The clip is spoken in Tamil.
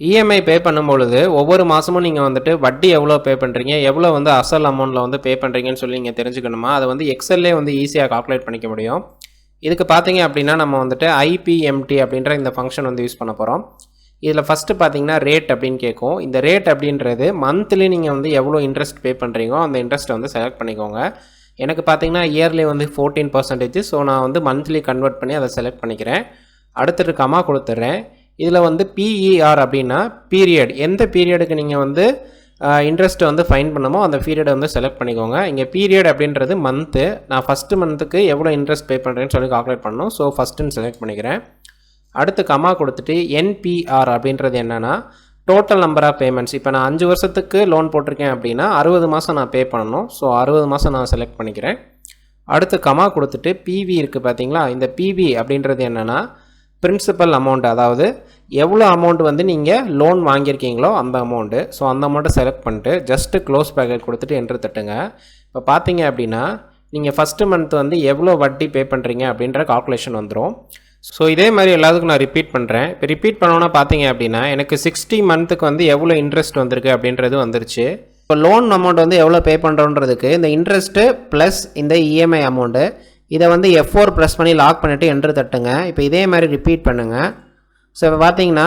இஎம்ஐ பே பண்ணும்பொழுது ஒவ்வொரு மாதமும் நீங்கள் வந்துட்டு வட்டி எவ்வளோ பே பண்ணுறீங்க எவ்வளோ வந்து அசல் அமௌண்ட்டில் வந்து பே பண்ணுறீங்கன்னு சொல்லி நீங்கள் தெரிஞ்சுக்கணுமா? அதை வந்து எக்ஸல்லே வந்து ஈஸியாக கால்குலேட் பண்ணிக்க முடியும். இதுக்கு பார்த்தீங்க அப்படின்னா நம்ம வந்துட்டு ஐபிஎம்டி அப்படின்ற இந்த ஃபங்க்ஷன் வந்து யூஸ் பண்ண போகிறோம் இதில் ஃபஸ்ட்டு பார்த்தீங்கன்னா ரேட் அப்படின்னு கேட்கும். இந்த ரேட் அப்படின்றது மந்த்லி நீங்கள் வந்து எவ்வளோ இன்ட்ரெஸ்ட் பே பண்ணுறீங்களோ அந்த இன்ட்ரெஸ்ட்டை வந்து செலக்ட் பண்ணிக்கோங்க. எனக்கு பார்த்தீங்கன்னா இயர்லி வந்து ஃபோர்டீன் பர்சன்டேஜ் ஸோ நான் வந்து மந்த்லி கன்வெர்ட் பண்ணி அதை செலக்ட் பண்ணிக்கிறேன். அடுத்துட்டு கமா கொடுத்துட்றேன். இதில் வந்து பிஇஆர் அப்படின்னா பீரியட் எந்த பீரியடுக்கு நீங்கள் வந்து இன்ட்ரெஸ்ட்டை வந்து ஃபைன் பண்ணமோ அந்த பீரியடை வந்து செலக்ட் பண்ணிக்கோங்க. இங்கே பீரியட் அப்படின்றது மந்த்து நான் ஃபஸ்ட்டு மந்த்துக்கு எவ்வளோ இன்ட்ரெஸ்ட் பே பண்ணுறேன்னு சொல்லி கால்குலேட் பண்ணணும். ஸோ ஃபஸ்ட்டுன்னு செலக்ட் பண்ணிக்கிறேன். அடுத்து கமா கொடுத்துட்டு என்பிஆர் அப்படின்றது என்னென்னா டோட்டல் நம்பர் ஆஃப் பேமெண்ட்ஸ் இப்போ நான் அஞ்சு வருஷத்துக்கு லோன் போட்டிருக்கேன் அப்படின்னா அறுபது மாதம் நான் பே பண்ணணும். ஸோ அறுபது மாதம் நான் செலக்ட் பண்ணிக்கிறேன். அடுத்து கமா கொடுத்துட்டு பிவி இருக்குது பார்த்தீங்களா இந்த பிவி அப்படின்றது என்னென்னா பிரின்சிபல் அமௌண்ட் அதாவது எவ்வளோ அமௌண்ட் வந்து நீங்கள் லோன் வாங்கியிருக்கீங்களோ அந்த அமௌண்ட்டு ஸோ அந்த அமௌண்ட்டை செலக்ட் பண்ணிட்டு ஜஸ்ட்டு க்ளோஸ் பேக்கெட் கொடுத்துட்டு என்ட்ரு தட்டுங்க. இப்போ பார்த்தீங்க அப்படின்னா நீங்கள் ஃபஸ்ட்டு மந்த் வந்து எவ்வளோ வட்டி பே பண்ணுறீங்க அப்படின்ற கால்குலேஷன் வந்துடும் ஸோ இதே மாதிரி எல்லாத்துக்கும் நான் ரிப்பீட் பண்ணுறேன் இப்போ ரிப்பீட் பண்ணோன்னா பார்த்தீங்க அப்படின்னா எனக்கு சிக்ஸ்டி மந்த்துக்கு வந்து எவ்வளோ இன்ட்ரெஸ்ட் வந்திருக்கு அப்படின்றது வந்துருச்சு. இப்போ லோன் அமௌண்ட் வந்து எவ்வளோ பே பண்ணுறோன்றதுக்கு இந்த இன்ட்ரெஸ்ட்டு ப்ளஸ் இந்த இஎம்ஐ அமௌண்ட்டு இதை வந்து எஃப் ஃபோர் ப்ரெஸ் பண்ணி லாக் பண்ணிவிட்டு என்ட்ரு தட்டுங்க. இப்போ இதே மாதிரி ரிப்பீட் பண்ணுங்கள் ஸோ இப்போ பார்த்தீங்கன்னா